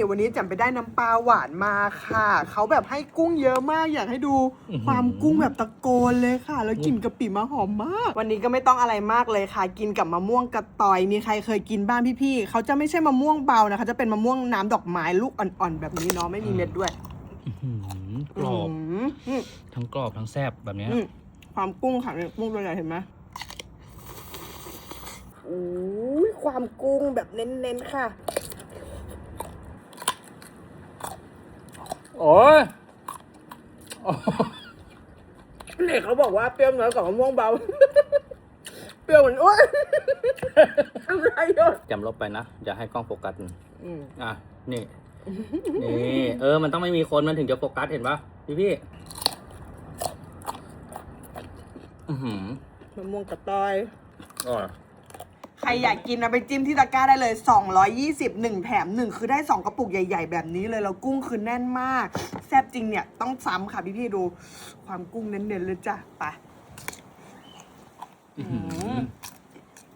นี่วันนี้แจ่มไปได้น้ำปลาหวานมาค่ะ เขาแบบให้กุ้งเยอะมากอยากให้ดูอื้อหือความกุ้งแบบตะโกนเลยค่ะ แล้วกลิ่นกะปิมาหอมมาก วันนี้ก็ไม่ต้องอะไรมากเลยค่ะ กินกับมะม่วงกระตอย มีใครเคยกินบ้างพี่ๆเขาจะไม่ใช่มะม่วงเบานะคะ จะเป็นมะม่วงน้ำดอกไม้ลูกอ่อนๆแบบนี้เนาะไม่มีเม็ดด้วยอื้อหือกรอบมอืมทั้งกรอบทั้งแซ่บแบบเนี้ยอืมความกุ้งค่ะเนี่ยกุ้งตัวใหญ่เห็นไหมโอ้ยความกุ้งแบบเน้นๆค่ะ โอ้ยเด็กเขาบอกว่าเปรี้ยวน้อยกว่ามะม่วงเบา เปรี้ยวเหมือนอ้วนอะไรอะจำลบไปนะ อย่าให้กล้องโฟกัสมันอืมอะ นี่ นี่ เออ มันต้องไม่มีคนมันถึงจะโฟกัสเห็นปะพี่พี่อือหือมะม่วงกระตอยอร่อย ใครอยากกินนะไปจิ้มที่ตะกร้าได้เลย 220 1 แถม 1 คือได้ 2 กระปุกใหญ่ ๆ แบบนี้เลย แล้วกุ้งคือแน่นมาก แซ่บจริงเนี่ย ต้องซ้ำค่ะพี่ๆดู ความกุ้งเน้นๆเลยจ้ะไป